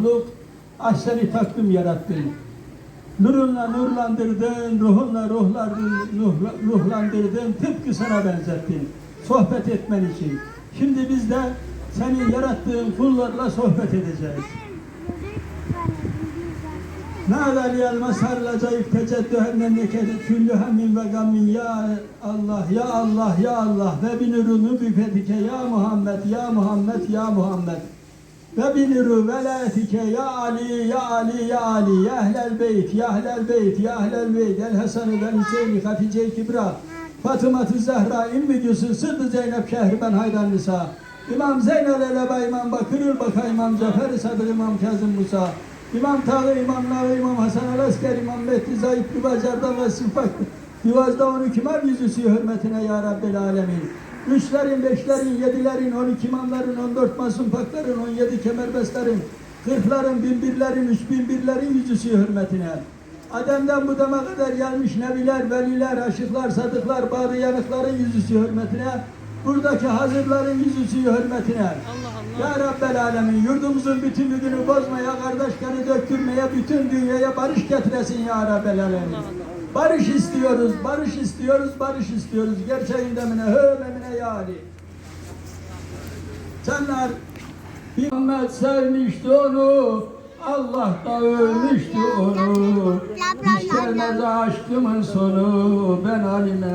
mahluk, ah seni takdim yarattın. Nurunla nurlandırdın, ruhunla ruhlandırdın, tıpkı sana benzettin. Sohbet etmen için. Şimdi biz de senin yarattığın kullarla sohbet edeceğiz. Nâdâ liyel mesârla zayıf teceddühen memleketi küllü hemmin ve gammin ya Allah, ya Allah, ya Allah ve binurunu büfetike ya Muhammed, ya Muhammed, ya Muhammed ve biniru velayetike ya Ali, ya Ali, ya Ali, ya ehlel beyt, ya ehlel beyt, ya ehlel beyt, el Hasan'ı ve Hüseyin'i, Hatice-i Kibra, Fatıma-tı Zehra, İmmi Gülsün, Sıddı Zeynep, Şehriban Haydar Nisa, İmam Zeynel Eleba, İmam Bakır Ülbaka, İmam Cafer Sadır, İmam Kazım Musa, İmam Tağı, İmam Navi, İmam Hasan Alasker, İmam Mehdi Zayıf, Divazar'dan ve Sıfak, Divaz'da 12 Mart yüzüsü hürmetine Ya Rabbel Alemin. Üçlerin, beşlerin, yedilerin, on iki imamların, on dört masum pakların, on yedi kemerbestlerin, kırkların, bin birlerin, üç bin birlerin yüzüsü hürmetine. Adem'den bu dama kadar gelmiş nebiler, veliler, aşıklar, sadıklar, bağrı yanıkların yüzüsü hürmetine, buradaki hazırların yüzüsü hürmetine. Ya Rabbel Alemin yurdumuzun bütünlüğünü bozmaya, kardeş kanı döktürmeye, bütün dünyaya barış getiresin Ya Rabbel Alemin. Barış istiyoruz, barış istiyoruz, barış istiyoruz. Gerçeğinde mine, hövlemine ya Ali. Senler Muhammed sevmişti onu, Allah da övmüştü onu. Hiç gelmez aşkımın sonu, ben Ali'me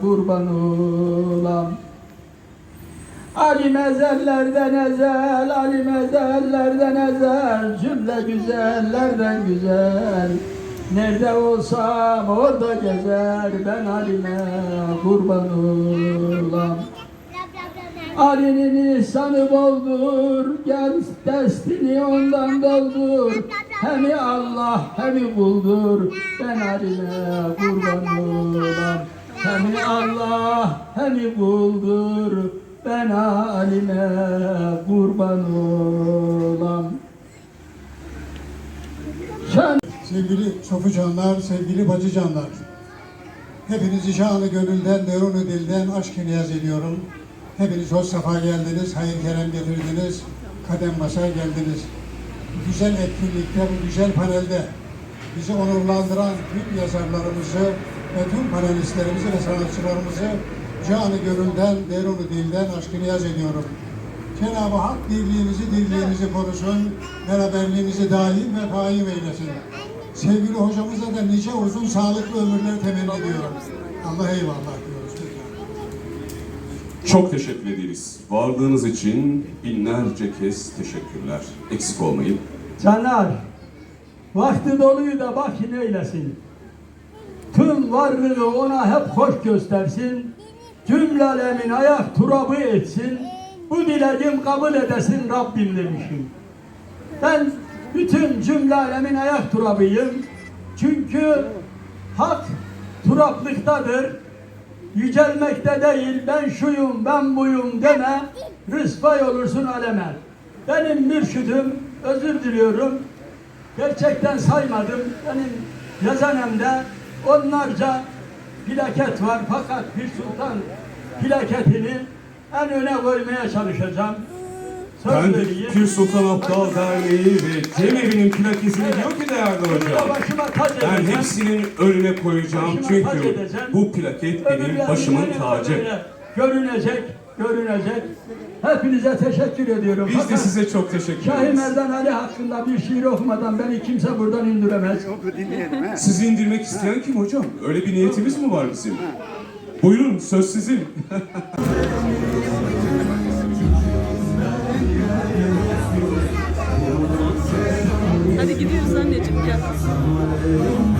kurban olam. Ali mezellerden ezel, Ali mezellerden ezel, cümle güzellerden güzel. Nerede olsam orada gezer, ben Ali'me kurban olam. Ali'nin ihsanı boldur, gel destini ondan doldur. Hemi Allah, hemi kuldur, ben Ali'me kurban olam. Hemi Allah, hemi kuldur, ben Ali'me kurban olam. Sen Sevgili sofucanlar, sevgili bacıcanlar. Hepinizi canı gönülden, derunu dilden aşk niyaz ediyorum. Hepiniz hoş sefa geldiniz, hayır kerem getirdiniz, kadem basa geldiniz. Bu güzel etkinlikte, bu güzel panelde bizi onurlandıran tüm yazarlarımızı ve tüm panelistlerimizi ve sanatçılarımızı canı gönülden, derunu dilden aşk niyaz ediyorum. Cenab-ı Hak birliğimizi, dirliğimizi korusun, beraberliğimizi daim ve kaim eylesin. Sevgili hocamıza da nice uzun sağlıklı ömürler temenni ediyorum. Allah eyvallah diyoruz. Çok teşekkür ederiz. Varlığınız için binlerce kez teşekkürler. Eksik olmayın. Canlar, vakti doluyu da bakin eylesin. Tüm varlığı ona hep hoş göstersin. Cümle alemin ayak turabı etsin. Bu dileğim kabul edesin Rabbim demişim. Ben bütün cümle alemin ayak turabıyım. Çünkü hak turaplıktadır. Yücelmekte değil, ben şuyum, ben buyum deme, rısvay olursun aleme. Benim mürşidim, özür diliyorum, gerçekten saymadım. Benim yazanemde onlarca plaket var fakat bir sultan plaketini en öne koymaya çalışacağım. Söz Ben vereyim. Pir Sultan Abdal Derneği ve Cemevi'nin plakesini diyor ki değerli hocam. Ben hepsinin önüne koyacağım Başıma çünkü bu plaket benim başımın tacı. Görünecek, görünecek. Hepinize teşekkür ediyorum. Biz de Fakat size çok teşekkür Şahin ederiz. Merdan Ali hakkında bir şiir okumadan beni kimse buradan indiremez. Sizi indirmek isteyen kim hocam? Öyle bir niyetimiz mi var bizim? Buyurun söz sizin. Amém.